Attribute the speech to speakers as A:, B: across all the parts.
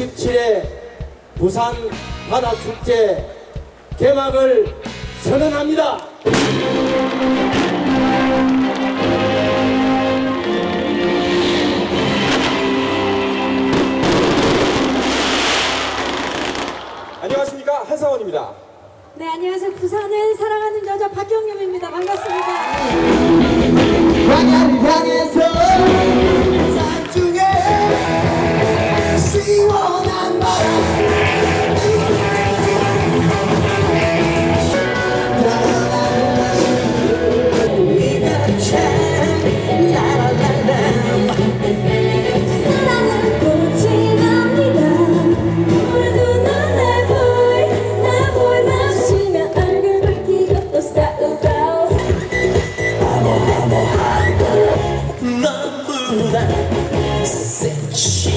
A: 제17회 부산 바다축제 개막을 선언합니다.
B: 안녕하십니까 한상원입니다.
C: 네, 안녕하세요. 부산을 사랑하는 여자 박경림입니다. 반갑습니다.
D: sente.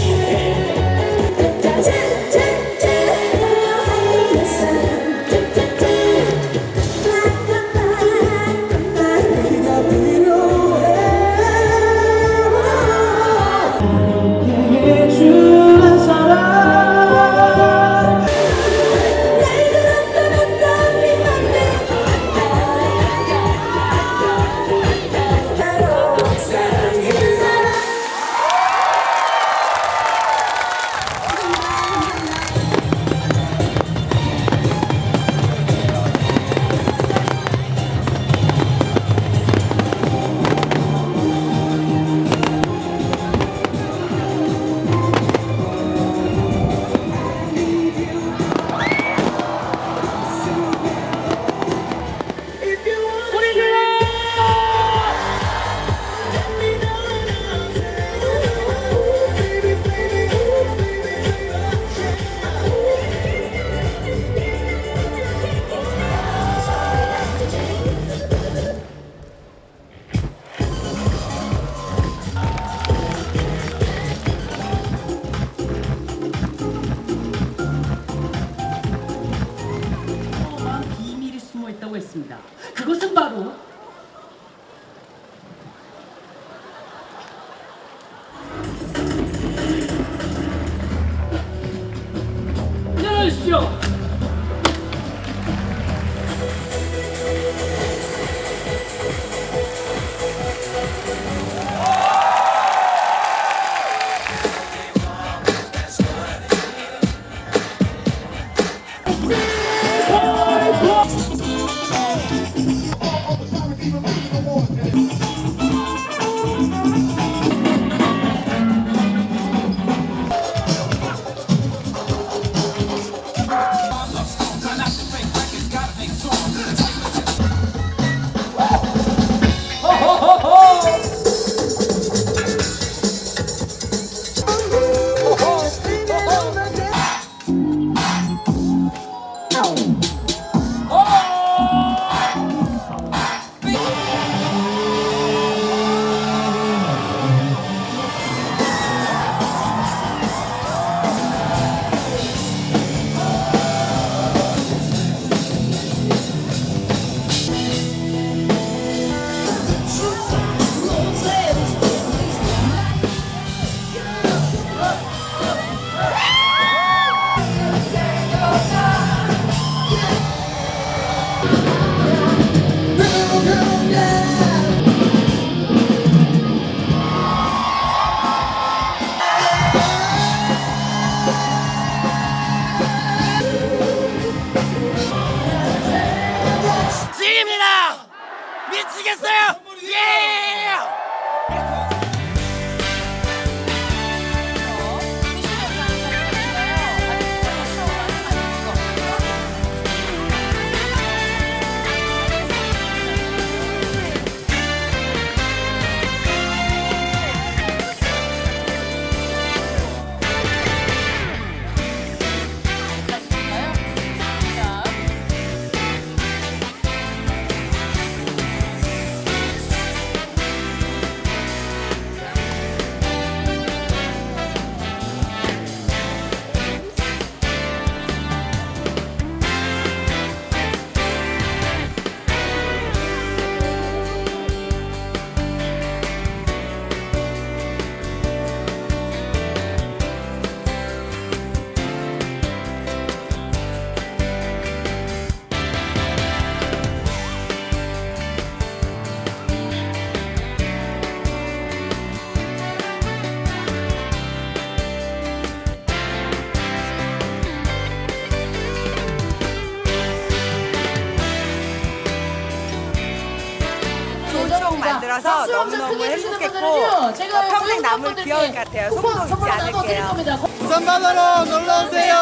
C: 박수
D: 너무너무 행복했고
C: 제가
D: 어, 평생 남을
C: 고용노동분들께
D: 기억을 같아요.
C: 선물
D: 잊지 않을게요.
C: 겁니다.
E: 부산 바다로 놀러 오세요.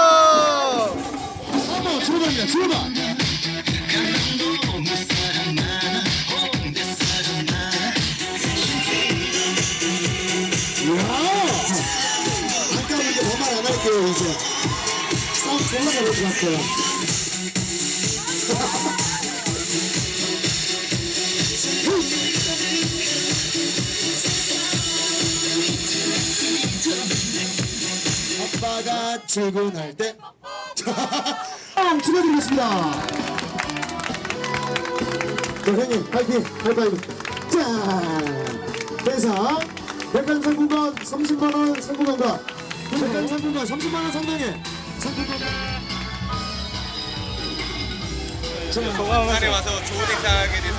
E: 출발입니다. 출발. 이제 졸라 잘할 것 같아요. 출근할 때. 자, 축하드리겠습니다. 자, 형님, 파이팅! 하이파이브. 자, 대상, 백화점 상품권 30만원 상품권과 백화점 상품권 30만원 상당의 상품권.
F: 부산에 와서 좋은 행사하게 돼서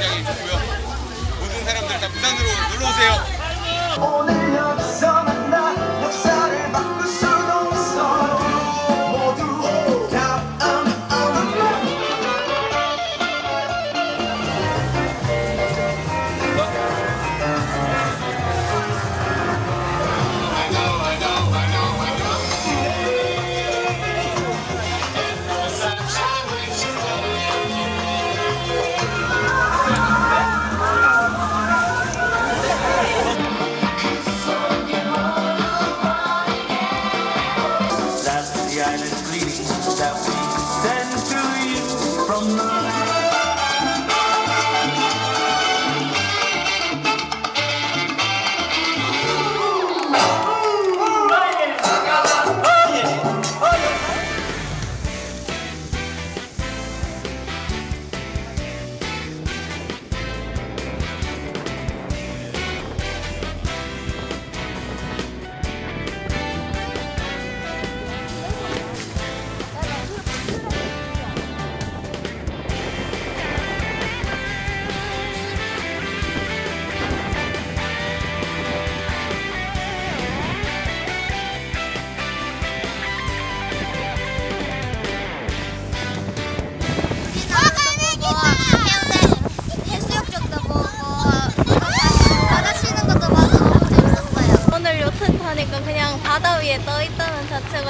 F: 굉장히 좋고요. 모든 사람들 다 부산으로 놀러 오세요.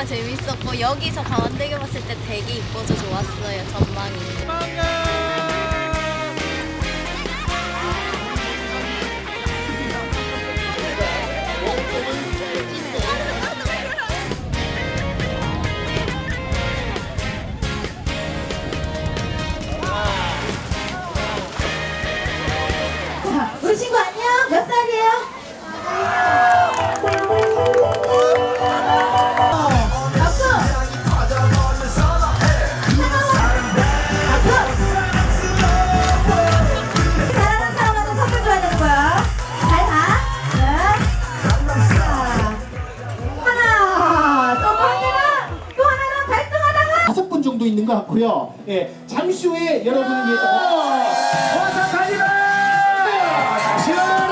G: 재밌었고 여기서 강원대교 봤을 때 되게 이뻐서 좋았어요 전망이.
E: 같고요. 예, 잠시 후에 여러분을 위해서 어서 가지마! 쏘세요!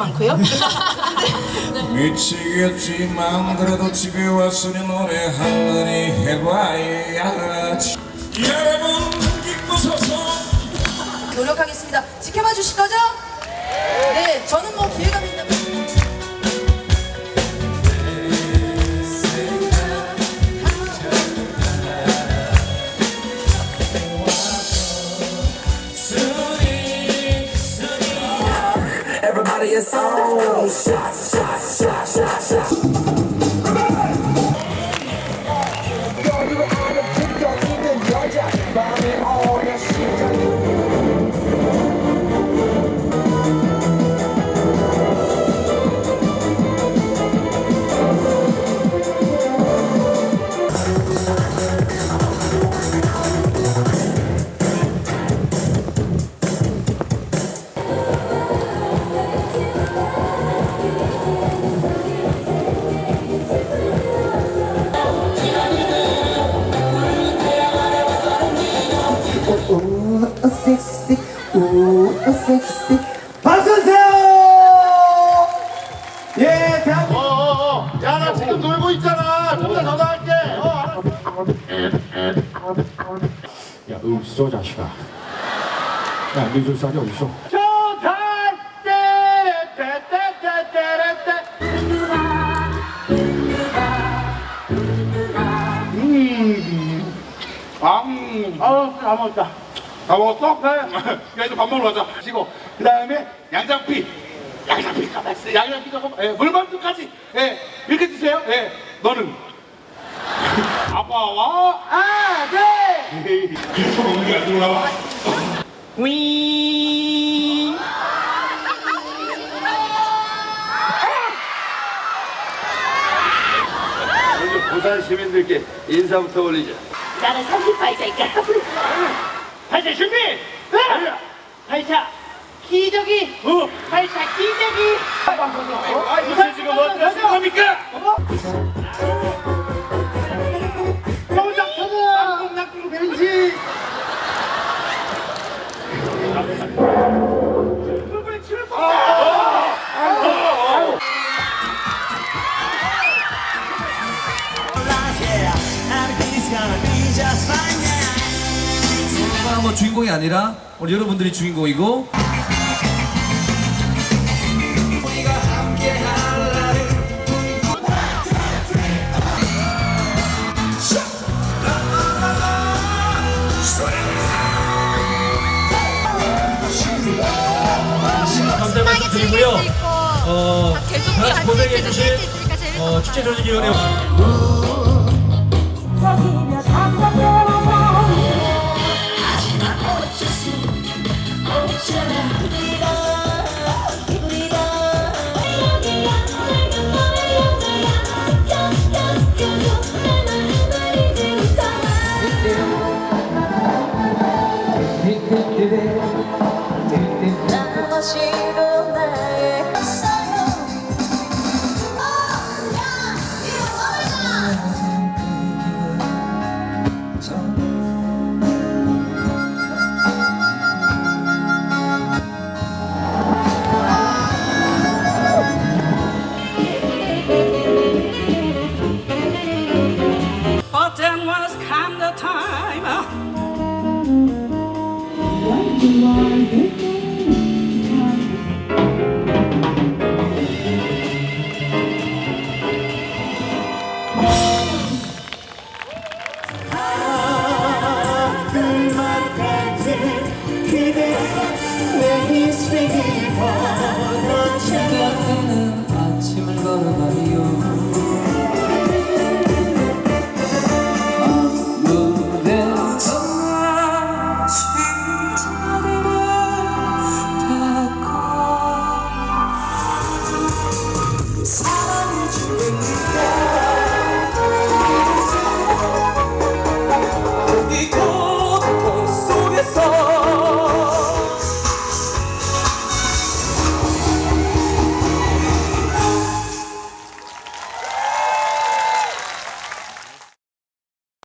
D: 많고요.
H: 미치겠지만 그래도 집에 왔으니 노래 한마디 해봐야지 여러분 기쁘소서
D: 노력하겠습니다. 지켜봐 주실 거죠? 네, 저는 뭐 기회가
A: Shut, shut.
I: 야,
B: 미술사이 어딨어?
I: 아, 음, 아, 다 먹었다. 다 먹었어? 네. 그래서 밥 먹으러 가자. 마시고 그 다음에 양장피, 양장피 가봤어. 양장피 가고, 예, 물만두까지. 예, 이렇게 드세요. 예, 너는 아빠와 아들. 그래서 먹는 게 아니고 나 와. 먼저 부산 시민들께 인사부터 올리자.
J: 나는 38세니까.
I: 발차 준비!
J: 발차 기저귀. 발차 기저귀.
I: 아, 무슨 지금 어떤 겁니까? 영장천은 낙동 벤
K: 시뭐 주인공이 아니라 우리 여러분들이 주인공이고. 감사의 말씀 드리고요. 어, 다 고생해 주신 어, 축제 조직위원회